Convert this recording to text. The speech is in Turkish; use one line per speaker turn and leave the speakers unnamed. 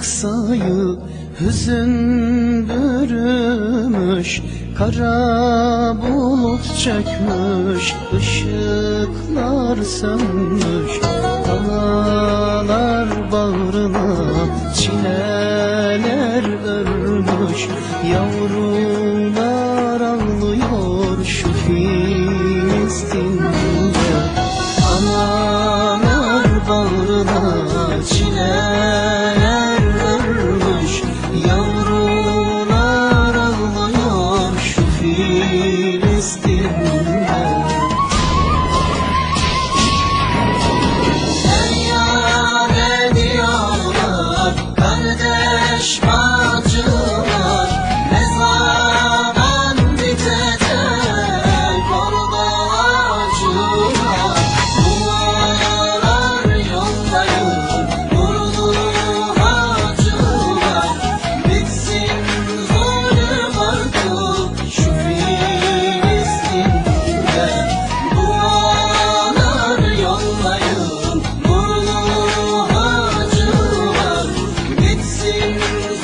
Aksa'yı hüzün bürümüş Kara bulut çökmüş ışıklar sönmüş Dağlar bağrına çileler örmüş Yavrular sin